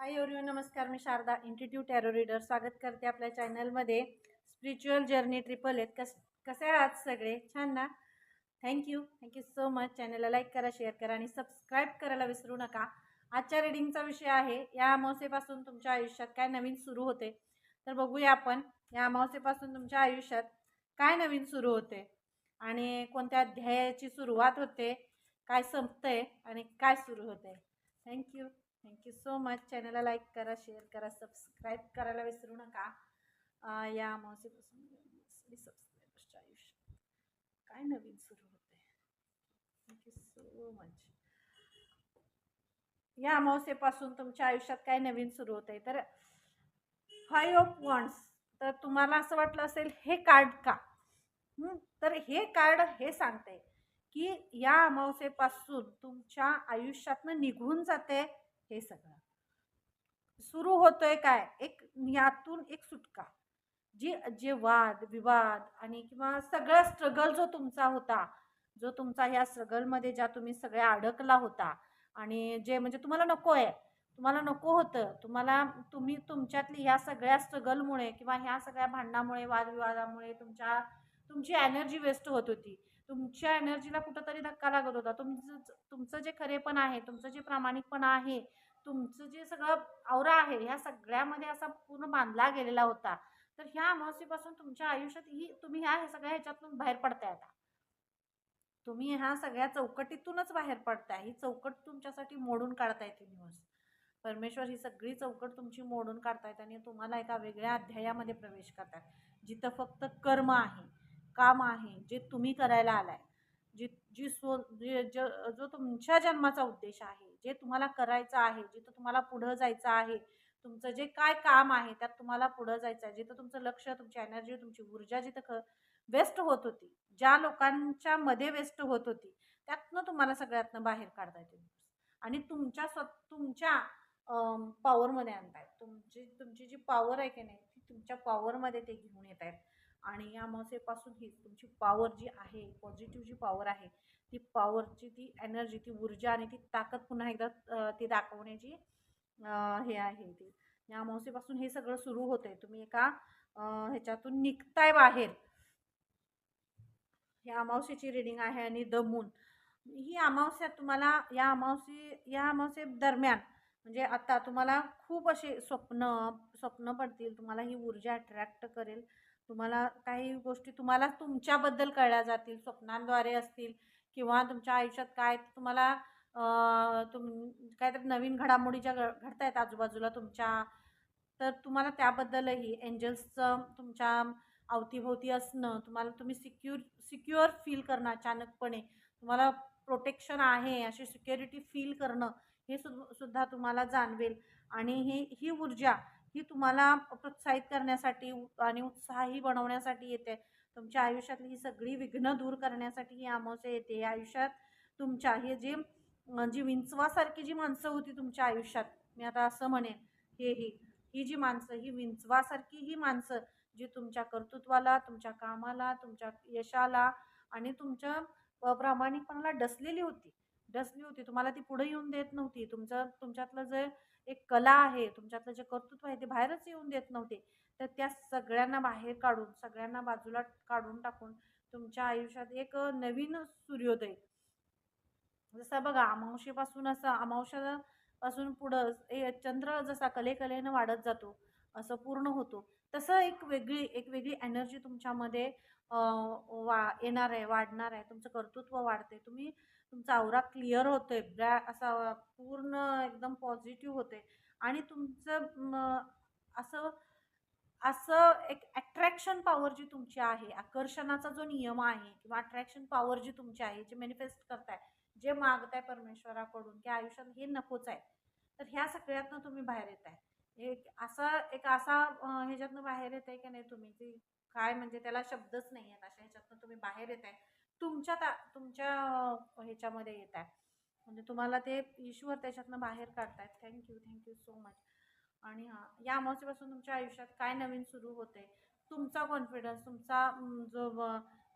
हाय everyone नमस्कार मी Sharada institute tarot reader स्वागत करते आपल्या चॅनलमध्ये स्पिरिच्युअल जर्नी ट्रिपल आहेत. कस कसे आहात सगळे? छान ना? Thank you thank you so much चॅनलला लाईक करा शेअर करा आणि सबस्क्राईब करायला विसरू नका. आजच्या रिडिंगचा विषय आहे या अमावस्येपासून तुमच्या आयुष्यात काय नवीन सुरू होते? तर बघूया आपण या अमावस्येपासून तुमच्या आयुष्यात काय नवीन सुरू होते? आणि कोणत्या अध्यायाची सुरुवात होते? काय संपतंय? आणि काय सुरू होते? Thank you thank you so much चॅनलला लाईक करा शेअर करा सबस्क्राईब करायला विसरू नका. या अमावस्येपासून सबस्क्रायबर्सच्या आयुष्यात काय नवीन सुरू होते? थँक्यू सो मच या अमावस्येपासून तुमच्या आयुष्यात काय नवीन सुरू होते तर हाय ऑफ वॉन्ट्स तर तुम्हाला असं वाटलं असेल हे कार्ड का? तर हे कार्ड हे सांगते की या अमावस्येपासून तुमच्या आयुष्यातनं निघून जाते हे सगळं. सुरू होतोय काय? एक यातून एक सुटका. जी जे वाद विवाद आणि किंवा सगळा स्ट्रगल जो तुमचा होता जो तुमचा ह्या स्ट्रगलमध्ये ज्या तुम्ही सगळ्या अडकला होता आणि जे म्हणजे तुम्हाला नको आहे तुम्हाला नको होतं तुम्हाला तुम्ही तुमच्यातली ह्या सगळ्या स्ट्रगलमुळे किंवा ह्या सगळ्या भांडणामुळे वादविवादामुळे तुमच्या तुमची एनर्जी वेस्ट होत होती. तुमच्या एनर्जीला कुठंतरी धक्का लागत होता. तुमचं तुमचं जे खरेपण आहे तुमचं जे प्रामाणिकपणा आहे तुमचं जे सगळं आवरा आहे ह्या सगळ्यामध्ये असा पूर्ण बांधला गेलेला होता. तर ह्या अमावस्येपासून तुमच्या आयुष्यात ही तुम्ही ह्या सगळ्या ह्याच्यातून बाहेर पडताय आता. तुम्ही ह्या सगळ्या चौकटीतूनच बाहेर पडताय. ही चौकट तुमच्यासाठी मोडून काढताय युनिवर्स परमेश्वर ही सगळी चौकट तुमची मोडून काढतायत आणि तुम्हाला एका वेगळ्या अध्यायामध्ये प्रवेश करतात जिथं फक्त कर्म आहे. काम आहे जे तुम्ही करायला आलाय. जी जी सो जे ज जो तुमच्या जन्माचा उद्देश आहे जे तुम्हाला करायचं आहे जिथं तुम्हाला पुढं जायचं आहे तुमचं जे काय काम आहे त्यात तुम्हाला पुढं जायचं आहे जिथं तुमचं लक्ष तुमची एनर्जी तुमची ऊर्जा जिथं ख वेस्ट होत होती ज्या लोकांच्या मध्ये वेस्ट होत होती त्यातनं तुम्हाला सगळ्यातनं बाहेर काढता येते. आणि तुमच्या स्व तुमच्या पॉवरमध्ये आणतायत तुमची तुमची जी पॉवर आहे की नाही ती तुमच्या पॉवरमध्ये ते घेऊन येत आहेत. आणि या अमावस्येपासून ही तुमची पॉवर जी आहे पॉझिटिव्ह जी पॉवर आहे ती पॉवरची ती एनर्जी ती ऊर्जा आणि ती ताकद पुन्हा एकदा ती दाखवण्याची हे आहे ती. या अमावस्येपासून हे सगळं सुरू होते तुम्ही एका ह्याच्यातून निघताय बाहेर. या अमावस्येची रिडिंग आहे आणि द मून ही अमावस्या तुम्हाला या अमावस्ये या अमावस्ये दरम्यान म्हणजे आता तुम्हाला खूप असे स्वप्न स्वप्न पडतील. तुम्हाला ही ऊर्जा अट्रॅक्ट करेल. तुम्हाला काही गोष्टी तुम्हाला तुमच्याबद्दल कळल्या जातील स्वप्नांद्वारे असतील किंवा तुमच्या आयुष्यात काय तुम्हाला तुम काहीतरी नवीन घडामोडी ज्या घडत आहेत आजूबाजूला तुमच्या तर तुम्हाला त्याबद्दलही एंजल्सचं तुमच्या अवतीभोवती असणं तुम्हाला तुम्ही सिक्युर सिक्युअर फील करणं अचानकपणे तुम्हाला प्रोटेक्शन आहे अशी सिक्युरिटी फील करणं हे सु सुद्धा तुम्हाला जाणवेल. आणि ही ही ऊर्जा ही तुम्हाला प्रोत्साहित करण्यासाठी आणि उत्साही बनवण्यासाठी येते. तुमच्या आयुष्यातली ही सगळी विघ्न दूर करण्यासाठी ही अमावस्या येते. या आयुष्यात तुमच्या हे जे जी विंचवासारखी जी माणसं होती तुमच्या आयुष्यात मी आता असं म्हणेन हे ही ही जी माणसं ही विंचवासारखी ही माणसं जी तुमच्या कर्तृत्वाला तुमच्या कामाला तुमच्या यशाला आणि तुमच्या प्रामाणिकपणाला डसलेली होती डसली होती तुम्हाला ती पुढे येऊन देत नव्हती. तुमचं तुमच्यातलं जे एक कला आहे तुमच्यातलं जे कर्तृत्व आहे ते बाहेरच येऊन देत नव्हते. तर त्या सगळ्यांना बाहेर काढून सगळ्यांना बाजूला काढून टाकून तुमच्या आयुष्यात एक नवीन सूर्योदय. जसं बघा अमावशेपासून असं अमावश्यापासून पुढं ए चंद्र जसा कलेकलेनं वाढत जातो असं पूर्ण होतो. तसं एक वेगळी एक वेगळी एनर्जी तुमच्यामध्ये वा येणार आहे वाढणार आहे. तुमचं कर्तृत्व वाढते तुम्ही तुमचा आवरा क्लिअर होतोय. ब्रॅ असा पूर्ण एकदम पॉझिटिव्ह होते आणि तुमचं असं असं एक अट्रॅक्शन पॉवर जी तुमची आहे आकर्षणाचा जो नियम आहे किंवा अट्रॅक्शन पॉवर जी तुमची आहे जे मॅनिफेस्ट करताय जे मागताय परमेश्वराकडून की आयुष्यात हे नकोच आहे तर ह्या सगळ्यातनं तुम्ही बाहेर येत आहे एक असा एक असा ह्याच्यातनं बाहेर येत आहे की नाही तुम्ही की काय म्हणजे त्याला शब्दच नाही आहेत अशा ह्याच्यातनं तुम्ही बाहेर येत आहे तुमच्या ता तुमच्या ह्याच्यामध्ये येत आहे. म्हणजे तुम्हाला ते ईश्वर त्याच्यातनं बाहेर काढतायत. Thank you thank you so much आणि हां या अमावस्येपासून तुमच्या आयुष्यात काय नवीन सुरू होते तुमचा कॉन्फिडन्स तुमचा जो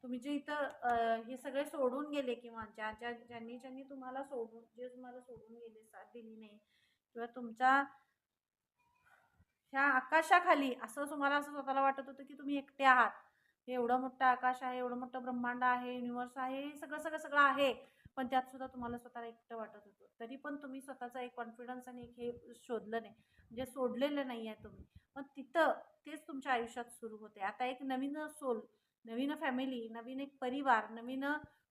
तुम्ही जे इथं हे सगळे सोडून गेले किंवा ज्या ज्या ज्यांनी ज्यांनी तुम्हाला सोडून जे तुम्हाला सोडून गेले साथ दिली नाही किंवा तुमच्या ह्या आकाशाखाली असं तुम्हाला असं स्वतःला वाटत होतं की तुम्ही एकटे आहात. हे एवढं मोठं आकाश आहे एवढं मोठं ब्रह्मांड आहे युनिव्हर्स आहे हे सगळं सगळं सगळं आहे. पण त्यात सुद्धा तुम्हाला स्वतःला एकटं वाटत होतं. तरी पण तुम्ही स्वतःचा एक कॉन्फिडन्स आणि एक हे शोधलं नाही. म्हणजे सोडलेलं नाही आहे तुम्ही. पण तिथं तेच तुमच्या आयुष्यात सुरू होते. आता एक नवीन सोल नवीन फॅमिली नवीन एक परिवार नवीन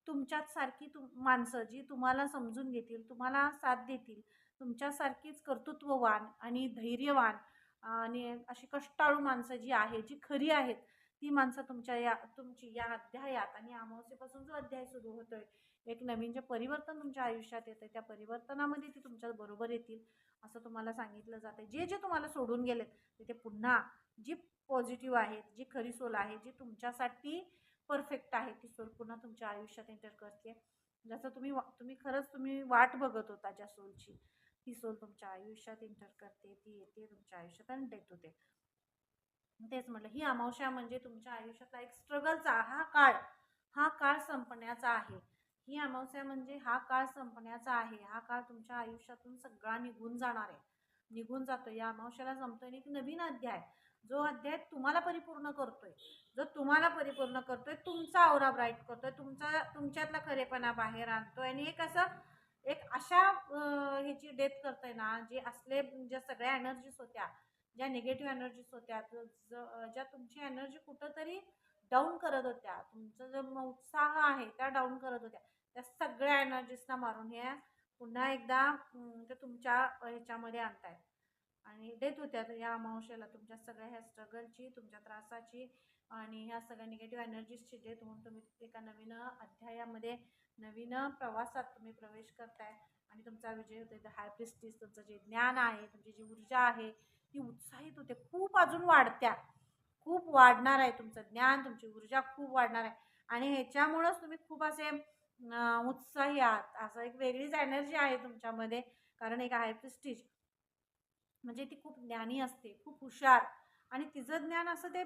तुमच्याच सारखी तुम माणसं जी तुम्हाला समजून घेतील तुम्हाला साथ देतील तुमच्यासारखीच कर्तृत्ववान आणि धैर्यवान आणि अशी कष्टाळू माणसं जी आहे जी खरी आहेत ती माणसं तुमच्या या तुमची या अध्यायात आणि अमावस्येपासून जो अध्याय सुरू होतोय एक नवीन जे परिवर्तन तुमच्या आयुष्यात येतं त्या परिवर्तनामध्ये ती तुमच्या बरोबर येतील असं तुम्हाला सांगितलं जातं जे जे तुम्हाला सोडून गेलेत तिथे पुन्हा जी पॉझिटिव्ह आहेत जी खरी सोल आहे जी तुमच्यासाठी परफेक्ट आहे ती सोल पुन्हा तुमच्या आयुष्यात एंटर करते जसं तुम्ही वा तुम्ही खरंच तुम्ही वाट बघत होता ज्या सोलची ती सोल तुमच्या आयुष्यात एंटर करते ती येते तुमच्या आयुष्यात आणि डेट होते. तेच म्हटलं ही अमावस्या म्हणजे तुमच्या आयुष्यातला एक स्ट्रगलचा हा काळ हा काळ संपण्याचा आहे. ही अमावस्या म्हणजे हा काळ संपण्याचा आहे. हा काळ तुमच्या आयुष्यातून सगळा निघून जाणार आहे. निघून जातो. या अमावस्याला संपतोय आणि एक नवीन अध्याय. जो अध्याय तुम्हाला परिपूर्ण करतोय. जो तुम्हाला परिपूर्ण करतोय तुमचा आवरा ब्राईट करतोय तुमचा तुमच्यातला खरेपणा बाहेर आणतोय आणि एक असं एक अशा ह्याची डेथ करतोय ना जे असले ज्या सगळ्या एनर्जीज होत्या ज्या निगेटिव्ह एनर्जीज होत्या ज्या तुमची एनर्जी कुठंतरी डाऊन करत होत्या तुमचा जो उत्साह आहे त्या डाऊन करत होत्या. त्या सगळ्या एनर्जीजना मारून हे पुन्हा एकदा ते तुमच्या ह्याच्यामध्ये आणतायत. आणि देत होत्या या अमावस्याला तुमच्या सगळ्या ह्या स्ट्रगलची तुमच्या त्रासाची आणि ह्या सगळ्या निगेटिव्ह एनर्जीजची देत होऊन तुम्ही एका नवीन अध्यायामध्ये नवीन प्रवासात तुम्ही प्रवेश करताय. आणि तुमचा विजय होतो हाय प्रिस्टीज तुमचं जे ज्ञान आहे तुमची जी ऊर्जा आहे ती उत्साहित होते. खूप अजून वाढत्या. खूप वाढणार आहे तुमचं ज्ञान तुमची ऊर्जा खूप वाढणार आहे. आणि ह्याच्यामुळंच तुम्ही खूप असे उत्साही आहात. असं एक वेगळीच एनर्जी आहे तुमच्यामध्ये. कारण एक आहे प्रिस्टीज म्हणजे ती खूप ज्ञानी असते. खूप हुशार. आणि तिचं ज्ञान असं ते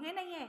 हे नाही आहे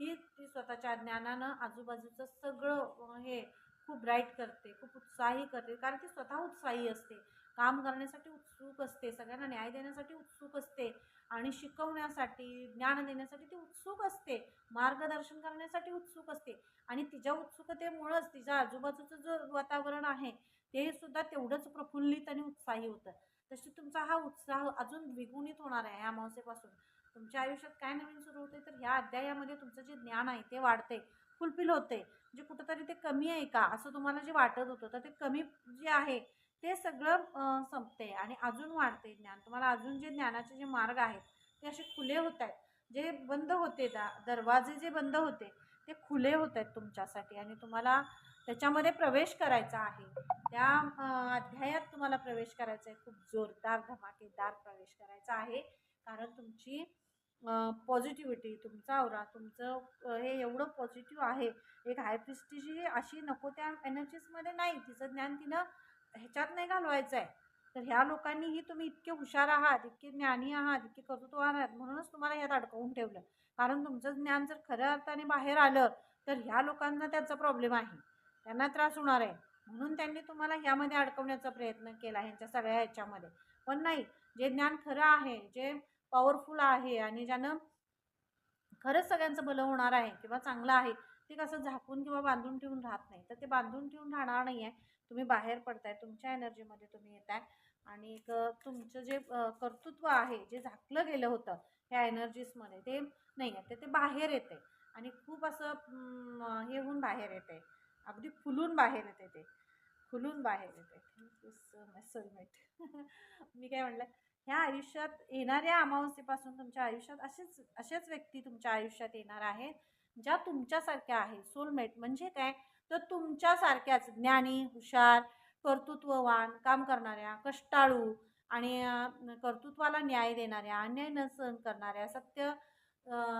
ती ती स्वतःच्या ज्ञानानं आजूबाजूचं सगळं हे खूप ब्राईट करते खूप उत्साही करते कारण ती स्वतः उत्साही असते. काम करण्यासाठी उत्सुक असते सगळ्यांना न्याय देण्यासाठी उत्सुक असते आणि शिकवण्यासाठी ज्ञान देण्यासाठी ती उत्सुक असते. मार्गदर्शन करण्यासाठी उत्सुक असते आणि तिच्या उत्सुकतेमुळंच तिच्या आजूबाजूचं जो वातावरण आहे ते सुद्धा तेवढंच प्रफुल्लित आणि उत्साही होतं. तशी तुमचा हा उत्साह अजून द्विगुणित होणार आहे ह्या मावसेपासून. तुमच्या आयुष्यात काय नवीन सुरू होते तर ह्या अध्यायामध्ये तुमचं जे ज्ञान आहे ते वाढते फुलफिल होते म्हणजे जे कुठंतरी ते कमी आहे का? असं तुम्हाला जे वाटत होतं तर ते कमी जे आहे ते सगळं संपते आणि अजून वाढते ज्ञान. तुम्हाला अजून जे ज्ञानाचे जे मार्ग आहेत ते असे खुले होत आहेत. जे बंद होते दा दरवाजे जे बंद होते ते खुले होत आहेत तुमच्यासाठी आणि तुम्हाला त्याच्यामध्ये प्रवेश करायचा आहे. त्या अध्यायात तुम्हाला प्रवेश करायचा आहे. खूप जोरदार धमाकेदार प्रवेश करायचा आहे. कारण तुमची पॉझिटिव्हिटी तुमचा आवरा तुमचं हे एवढं पॉझिटिव्ह आहे. एक हाय प्रिस्टिजी अशी नको त्या एनर्जीजमध्ये नाही. तिचं ज्ञान तिनं ह्याच्यात नाही घालवायचं आहे तर ह्या लोकांनीही तुम्ही इतके हुशार आहात इतके ज्ञानी आहात इतके कर्तृत्व आहात म्हणूनच तुम्हाला ह्यात अडकवून ठेवलं. कारण तुमचं ज्ञान जर खऱ्या अर्थाने बाहेर आलं तर ह्या लोकांना त्याचा प्रॉब्लेम आहे. त्यांना त्रास होणार आहे. म्हणून त्यांनी तुम्हाला ह्यामध्ये अडकवण्याचा प्रयत्न केला ह्यांच्या सगळ्या ह्याच्यामध्ये. पण नाही जे ज्ञान खरं आहे जे पॉवरफुल आहे आणि ज्यानं खरंच सगळ्यांचं भलं होणार आहे किंवा चांगलं आहे ते कसं झाकून किंवा बांधून ठेवून राहत नाही. तर ते बांधून ठेवून राहणार नाही आहे. तुम्ही बाहेर पडताय तुमच्या एनर्जीमध्ये तुम्ही येत आहे आणि एक तुमचं जे कर्तृत्व आहे जे झाकलं गेलं होतं ह्या एनर्जीसमध्ये ते नाही आहे. ते ते बाहेर येते. आणि खूप असं हे होऊन बाहेर येते. अगदी फुलून बाहेर येते ते. फुलून बाहेर येते. सोलमेट मी काय म्हटलं ह्या आयुष्यात येणाऱ्या अमावस्येपासून तुमच्या आयुष्यात असेच असेच व्यक्ती तुमच्या आयुष्यात येणार आहेत ज्या तुमच्यासारख्या आहेत सोलमेट म्हणजे काय? तर तुमच्यासारख्याच ज्ञानी हुशार कर्तृत्ववान काम करणाऱ्या कष्टाळू आणि कर्तृत्वाला न्याय देणाऱ्या अन्याय न सहन करणाऱ्या सत्य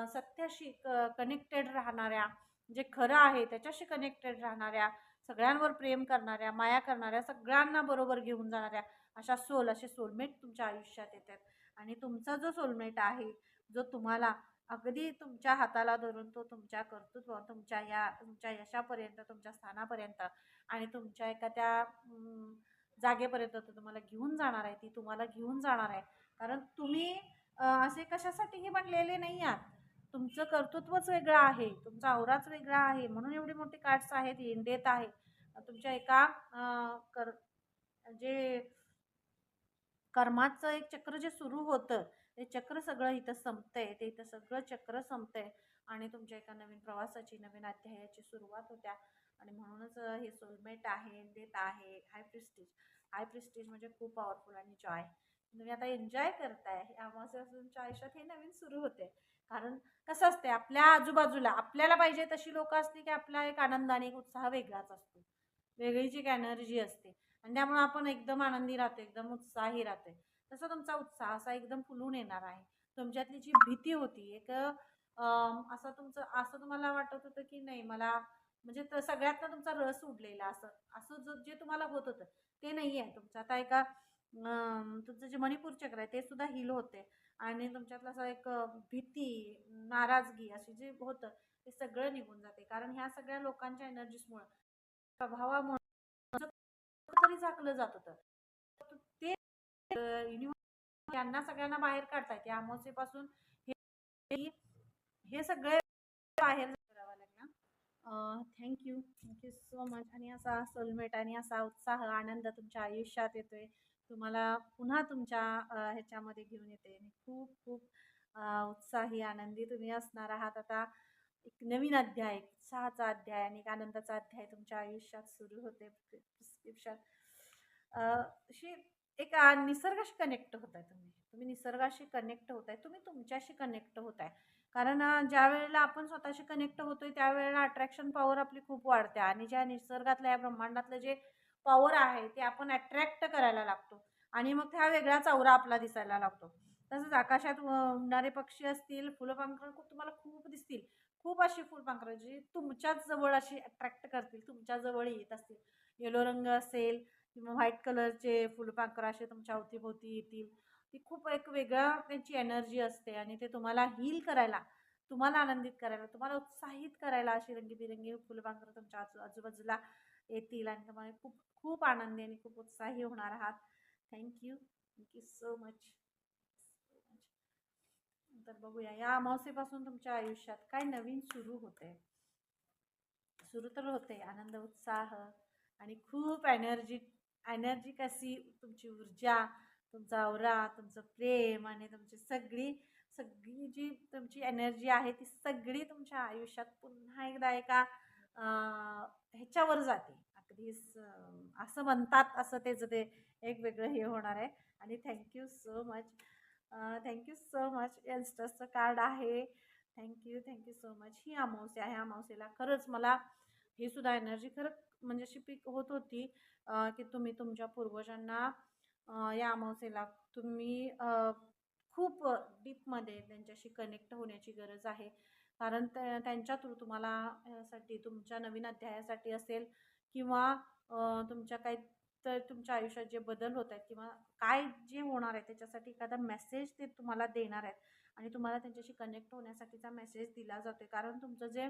सत्याशी क कनेक्टेड राहणाऱ्या जे खरं आहे त्याच्याशी कनेक्टेड राहणाऱ्या सगळ्यांवर प्रेम करणाऱ्या माया करणाऱ्या सगळ्यांना बरोबर घेऊन जाणाऱ्या अशा सोल असे सोलमेट तुमच्या आयुष्यात येतात. आणि तुमचा जो सोलमेट आहे जो तुम्हाला अगदी तुमच्या हाताला धरून तो तुमच्या कर्तृत्व तुमच्या या तुमच्या यशापर्यंत तुमच्या स्थानापर्यंत आणि तुमच्या एका त्या जागेपर्यंत तो तुम्हाला घेऊन जाणार आहे ती तुम्हाला घेऊन जाणार आहे. कारण तुम्ही असे कशासाठीही बनलेले नाही आहात. तुमचं कर्तृत्वच वेगळं आहे तुमचा औराच वेगळा आहे. म्हणून एवढे मोठे कार्ड्स आहेत इंडेत आहे. तुमच्या एका कर जे कर्माचं एक चक्र जे सुरू होतं ते चक्र सगळं इथं संपतंय. ते इथं सगळं चक्र संपतंय. आणि तुमच्या एका नवीन प्रवासाची नवीन अध्यायाची सुरुवात होत्या. आणि म्हणूनच हे सोलमेट आहे डेट आहे. हाय प्रिस्टीज हाय प्रिस्टीज म्हणजे खूप पॉवरफुल आणि जॉय तुम्ही आता एन्जॉय करताय. अमावास्यापासून आयुष्यात हे नवीन सुरू होते कारण कसं असते आपल्या आजूबाजूला आपल्याला पाहिजे तशी लोक असते की आपला एक आनंदाने एक उत्साह वेगळाच असतो. वेगळीच एक एनर्जी असते. आणि त्यामुळे आपण एकदम आनंदी राहतो एकदम उत्साही राहतोय तसा तुमचा उत्साह असा एकदम फुलून येणार आहे. तुमच्यातली जी भीती होती एक असं तुमचं असं तुम्हाला वाटत होतं की नाही मला म्हणजे सगळ्यात सगळ्यातनं तुमचा रस उडलेला असं असं जो जे तुम्हाला होत होतं ते नाही आहे तुमचं आता एका तुमचं जे मणिपूर चक्र आहे ते सुद्धा हिल होते. आणि तुमच्यातलं असं एक भीती नाराजगी अशी जे होतं ते सगळं निघून जाते. कारण ह्या सगळ्या लोकांच्या एनर्जीजमुळं प्रभावामुळे झाकलं जात होतं. ते यांना सगळ्यांना बाहेर काढतायत या अमावस्येपासून हे हे सगळे बाहेर करावं थँक्यू थँक्यू सो मच आणि असा सोलमेट आणि असा उत्साह आनंद तुमच्या आयुष्यात येतोय. तुम्हाला पुन्हा तुमच्या ह्याच्यामध्ये घेऊन येते. आणि खूप खूप उत्साही आनंदी तुम्ही असणार आहात. आता एक नवीन अध्याय उत्साहाचा अध्याय आणि एक आनंदाचा अध्याय तुमच्या आयुष्यात सुरू होते. प्रिस्क्रिप्शन. अशी एक निसर्गाशी कनेक्ट होत आहे तुम्ही. तुम्ही निसर्गाशी कनेक्ट होत आहे तुम्ही तुमच्याशी कनेक्ट होत आहे कारण ज्या वेळेला आपण स्वतःशी कनेक्ट होतोय त्यावेळेला अट्रॅक्शन पॉवर आपली खूप वाढते आणि ज्या निसर्गातलं या ब्रह्मांडातलं जे पॉवर आहे ते आपण अट्रॅक्ट करायला लागतो. आणि मग त्या वेगळा चौरा आपला दिसायला लागतो. तसंच आकाशात उडणारे पक्षी असतील फुलपाखरं खूप तुम्हाला खूप दिसतील. खूप अशी फुलपाखरं जी तुमच्याच जवळ अशी अट्रॅक्ट करतील तुमच्याजवळ येत असतील. येलो रंग असेल किंवा व्हाईट कलरचे फुलपाखरं असे तुमच्या अवतीभोवती येतील. ती खूप एक वेगळा त्यांची एनर्जी असते आणि ते तुम्हाला हील करायला तुम्हाला आनंदित करायला तुम्हाला उत्साहित करायला अशी रंगीबिरंगी फुलपाखरं तुमच्या आजू आजूबाजूला येतील आणि तुम्हाला खूप खूप आनंदी आणि खूप उत्साही होणार आहात. थँक्यू थँक्यू सो मच तर बघूया या अमावस्येपासून तुमच्या आयुष्यात काय नवीन सुरू होते सुरू तर होते आनंद उत्साह आणि खूप एनर्जी एनर्जी कशी तुमची ऊर्जा तुमचा आवरा तुमचं प्रेम आणि तुमची सगळी सगळी जी तुमची एनर्जी आहे ती सगळी तुमच्या आयुष्यात पुन्हा एकदा एका ह्याच्यावर जाते. अगदी असं म्हणतात असं त्याचं ते एक वेगळं हे होणार आहे. आणि thank you so much thank you so much यंस्टर्सचं card आहे. Thank you thank you so much ही अमावस्या आहे. अमावस्येला खरंच मला ही सुद्धा एनर्जी खरं म्हणजे अशी पीक होत होती. की तुम्ही तुमच्या पूर्वजांना या अमावस्येला तुम्ही खूप डीपमध्ये त्यांच्याशी कनेक्ट होण्याची गरज आहे. कारण त्या त्यांच्या थ्रू तुम्हाला यासाठी तुमच्या नवीन अध्यायासाठी असेल किंवा तुमच्या काही तर तुमच्या आयुष्यात जे बदल होत आहेत किंवा काय जे होणार आहे त्याच्यासाठी एखादा मेसेज ते तुम्हाला देणार आहेत आणि तुम्हाला त्यांच्याशी कनेक्ट होण्यासाठीचा मेसेज दिला जातो आहे कारण तुमचं जे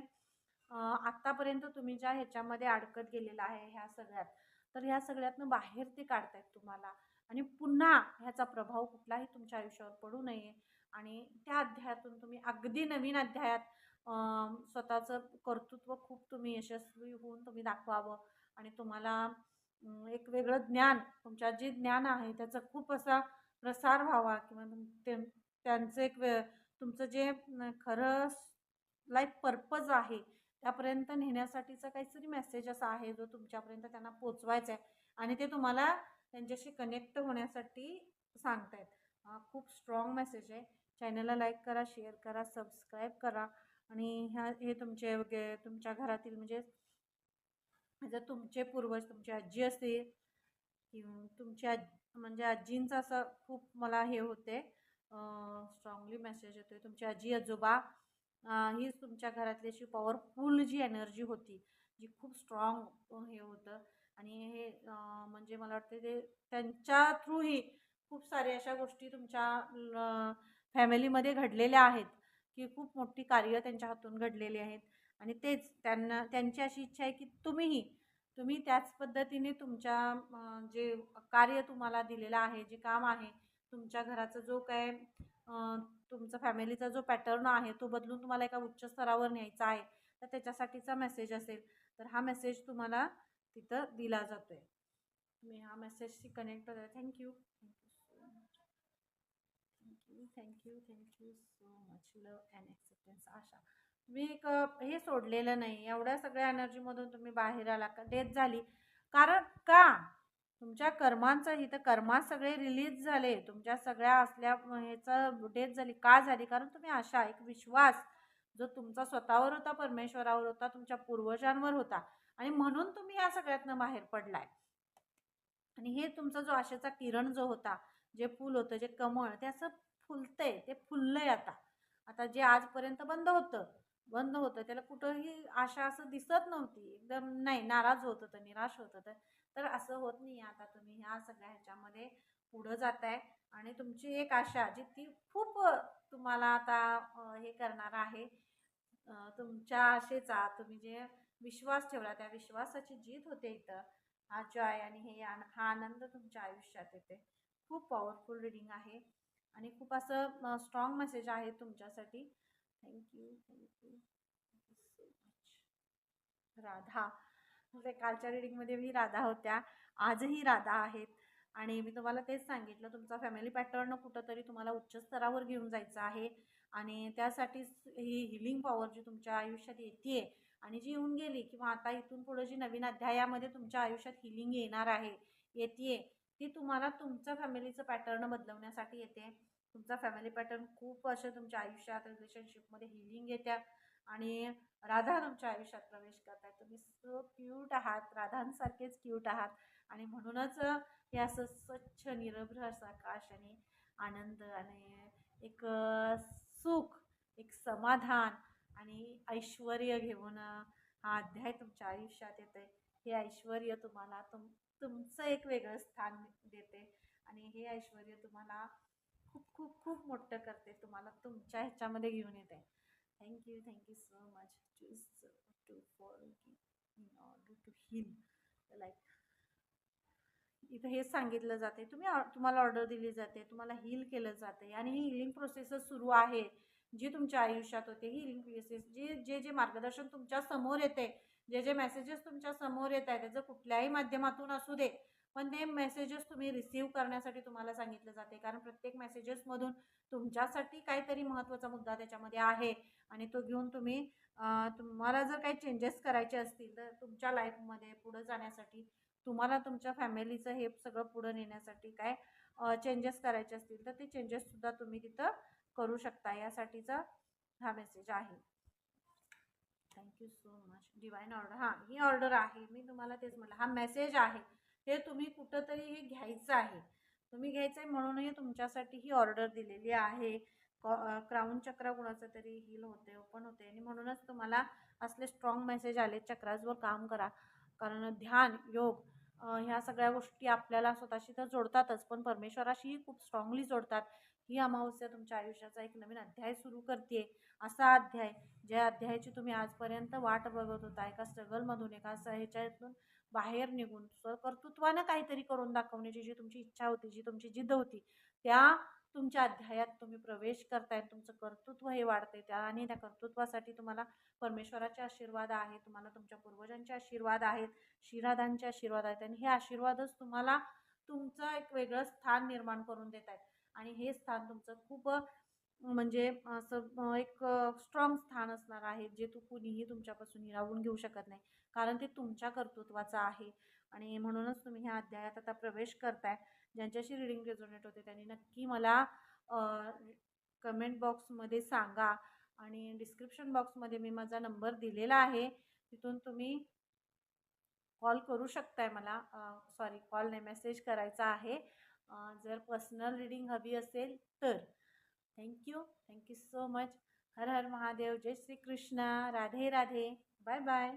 आत्तापर्यंत तुम्ही ज्या ह्याच्यामध्ये अडकत गेलेलं आहे ह्या सगळ्यात तर ह्या सगळ्यातनं बाहेर ते काढतायत तुम्हाला. आणि पुन्हा ह्याचा प्रभाव कुठलाही तुमच्या आयुष्यावर पडू नये. आणि त्या अध्यायातून तुम्ही अगदी नवीन अध्यायात स्वतःचं कर्तृत्व खूप तुम्ही यशस्वी होऊन तुम्ही दाखवावं. आणि तुम्हाला एक वेगळं ज्ञान तुमच्या जे ज्ञान आहे त्याचा खूप असा प्रसार व्हावा किंवा ते त्यांचं एक वे तुमचं जे खरं लाईफ पर्पज आहे त्यापर्यंत नेण्यासाठीचा काहीतरी मेसेज असा आहे जो तुमच्यापर्यंत त्यांना पोचवायचा आहे आणि ते तुम्हाला त्यांच्याशी कनेक्ट होण्यासाठी सांगतायत. हा खूप स्ट्रॉंग मेसेज आहे. चॅनलला लाईक करा शेअर करा सबस्क्राईब करा आणि ह्या हे तुमचे वगैरे तुमच्या घरातील म्हणजे जर तुमचे पूर्वज तुमची आजी असतील किंवा तुमच्या आज म्हणजे आजींचं असं खूप मला हे होते. स्ट्रॉंगली मेसेज येतोय. तुमची आजी आजोबा हीच तुमच्या घरातली अशी पॉवरफुल जी एनर्जी होती जी खूप स्ट्रॉंग हे होतं. आणि हे म्हणजे मला वाटतं ते त्यांच्या थ्रूही खूप साऱ्या अशा गोष्टी तुमच्या फॅमिलीमध्ये घडलेल्या आहेत की खूप मोठी कार्य त्यांच्या हातून घडलेली आहेत. आणि तेच त्यांना त्यांची अशी इच्छा आहे की तुम्हीही तुम्ही त्याच पद्धतीने तुमच्या जे कार्य तुम्हाला दिलेलं आहे जे काम आहे तुमच्या घराचं जो काय तुमचा फॅमिलीचा जो पॅटर्न आहे तो बदलून तुम्हाला एका उच्च स्तरावर न्यायचा आहे. तर त्याच्यासाठीचा मेसेज असेल तर हा मेसेज तुम्हाला तिथं दिला जातो आहे तुम्ही हा मेसेजशी कनेक्ट होता thank you thank you thank you thank you so much love and acceptance आशा. तुम्ही एक हे सोडलेलं नाही. एवढ्या सगळ्या एनर्जीमधून तुम्ही बाहेर आला का डेथ झाली. कारण का? तुमच्या कर्मांचं इथं कर्मा सगळे रिलीज झाले. तुमच्या सगळ्या असल्या ह्याचं डेथ झाली का झाली? कारण तुम्ही आशा एक विश्वास जो तुमचा स्वतःवर होता परमेश्वरावर होता तुमच्या पूर्वजांवर होता. आणि म्हणून तुम्ही या सगळ्यातनं बाहेर पडलाय. आणि हे तुमचा जो आशेचा किरण जो होता जे फुल होतं जे कमळ ते असं फुलतंय ते फुललंय आता. आता जे आजपर्यंत बंद होतं बंद होतं त्याला कुठंही आशा असं दिसत नव्हती. एकदम नाही नाराज होत होतं निराश होत होतं. तर असं होत नाही आता तुम्ही ह्या सगळ्या ह्याच्यामध्ये पुढं जात आहे आणि तुमची एक आशा जी ती खूप तुम्हाला आता हे करणार आहे. तुमच्या आशेचा तुम्ही जे विश्वास ठेवला त्या विश्वासाची जीत होते इथं. हा जॉय आणि हे हा आनंद तुमच्या आयुष्यात येते. खूप पॉवरफुल रिडिंग आहे. आणि खूप असं स्ट्रॉंग मेसेज आहे तुमच्यासाठी. Thank you thank you so much Radha. म्हणजे कालच्या रिडिंगमध्ये मी राधा होत्या. आजही राधा आहेत. आणि मी तुम्हाला तेच सांगितलं तुमचा फॅमिली पॅटर्न कुठंतरी तुम्हाला उच्च स्तरावर घेऊन जायचं आहे. आणि त्यासाठीच ही हिलिंग पॉवर जी तुमच्या आयुष्यात येते आणि जी येऊन गेली किंवा आता इथून पुढे जी नवीन अध्यायामध्ये तुमच्या आयुष्यात हिलिंग येणार आहे येते ती तुम्हाला तुमचं फॅमिलीचं पॅटर्न बदलवण्यासाठी येते. तुमचा फॅमिली पॅटर्न खूप असे तुमच्या आयुष्यात रिलेशनशिपमध्ये हिलिंग येत्या. आणि राधा तुमच्या आयुष्यात प्रवेश करताय. तुम्ही सो क्यूट आहात. राधांसारखेच क्यूट आहात. आणि म्हणूनच हे असं स्वच्छ निरभ्र असं आकाश आणि आनंद आणि एक सुख एक समाधान आणि ऐश्वर घेऊन हा अध्याय तुमच्या आयुष्यात येते हे ऐश्वर तुम्हाला तुम तुमचं एक वेगळं स्थान देते आणि हे ऐश्वर तुम्हाला खूप खूप खूप मोठं करते. तुम्हाला तुमच्या ह्याच्यामध्ये घेऊन येते thank you thank you so much choose to for in order to heal like इथं हेच सांगितलं जाते. तुम्ही ऑ- तुम्हाला ऑर्डर दिली जाते. तुम्हाला हील केलं जाते. आणि ही हिलिंग प्रोसेसच सुरू आहे. जी तुमच्या आयुष्यात होते ही हिलिंग प्रोसेस जे जे जे मार्गदर्शन तुमच्यासमोर येते जे जे मेसेजेस तुमच्यासमोर येत आहे त्याचं कुठल्याही माध्यमातून असू दे. पण ते मेसेजेस तुम्ही रिसीव्ह करण्यासाठी तुम्हाला सांगितलं जाते. कारण प्रत्येक मेसेजेसमधून तुमच्यासाठी काहीतरी महत्त्वाचा मुद्दा त्याच्यामध्ये आहे. आणि तो घेऊन तुम्ही तुम्हाला जर काही चेंजेस करायचे असतील तर तुमच्या लाईफमध्ये पुढं जाण्यासाठी तुम्हाला तुमच्या फॅमिलीचं हे सगळं पुढं नेण्यासाठी काय चेंजेस करायचे असतील तर ते चेंजेससुद्धा तुम्ही तिथं करू शकता. यासाठीचा हा मेसेज आहे. Thank you so much divine order हां ही ऑर्डर आहे. मी तुम्हाला तेच म्हटलं. हा मेसेज आहे. हे तुम्ही कुठंतरी हे घ्यायचं आहे. तुम्ही घ्यायचं आहे म्हणूनही तुमच्यासाठी ही ऑर्डर दिलेली आहे. क्राऊन चक्र कुणाचं तरी हील होते ओपन होते. आणि म्हणूनच तुम्हाला असले स्ट्रॉंग मेसेज आले चक्राजवर काम करा. कारण ध्यान योग ह्या सगळ्या गोष्टी आपल्याला स्वतःशी तर जोडतातच पण परमेश्वराशीही खूप स्ट्रॉंगली जोडतात. ही अमावस्या तुमच्या आयुष्याचा एक नवीन अध्याय सुरू करते असा अध्याय ज्या अध्यायाची तुम्ही आजपर्यंत वाट बघत होता एका स्ट्रगलमधून एका असं ह्याच्यातून बाहेर निघून स्वकर्तृत्वानं काहीतरी करून दाखवण्याची जी तुमची इच्छा होती जी तुमची जिद्द होती त्या तुमच्या अध्यायात तुम्ही प्रवेश करताय तुमचं कर्तृत्व हे वाढते त्या आणि त्या कर्तृत्वासाठी तुम्हाला परमेश्वराचे आशीर्वाद आहेत तुम्हाला तुमच्या पूर्वजांचे आशीर्वाद आहेत श्रीराधांचे आशीर्वाद आहेत आणि हे आशीर्वादच तुम्हाला तुमचं एक वेगळं स्थान निर्माण करून देत आहेत आणि हे स्थान तुमचं खूप म्हणजे असं एक स्ट्रॉंग स्थान असणार आहे जे तू कुणीही तुमच्यापासून हिरावून घेऊ शकत नाही. कारण ते तुमच्या कर्तृत्वाचं आहे. आणि म्हणूनच तुम्ही ह्या अध्यायात आता प्रवेश करताय. ज्यांच्याशी रिडिंग रेझोनेट होते त्यांनी नक्की मला कमेंट बॉक्समध्ये सांगा. आणि डिस्क्रिप्शन बॉक्समध्ये मी माझा नंबर दिलेला आहे. तिथून तुम्ही कॉल करू शकताय मला. सॉरी कॉल नाही मेसेज करायचा आहे. जर पर्सनल रिडिंग हवी असेल तर. Thank you thank you so much हर हर महादेव. जय श्री कृष्ण. राधे राधे. Bye bye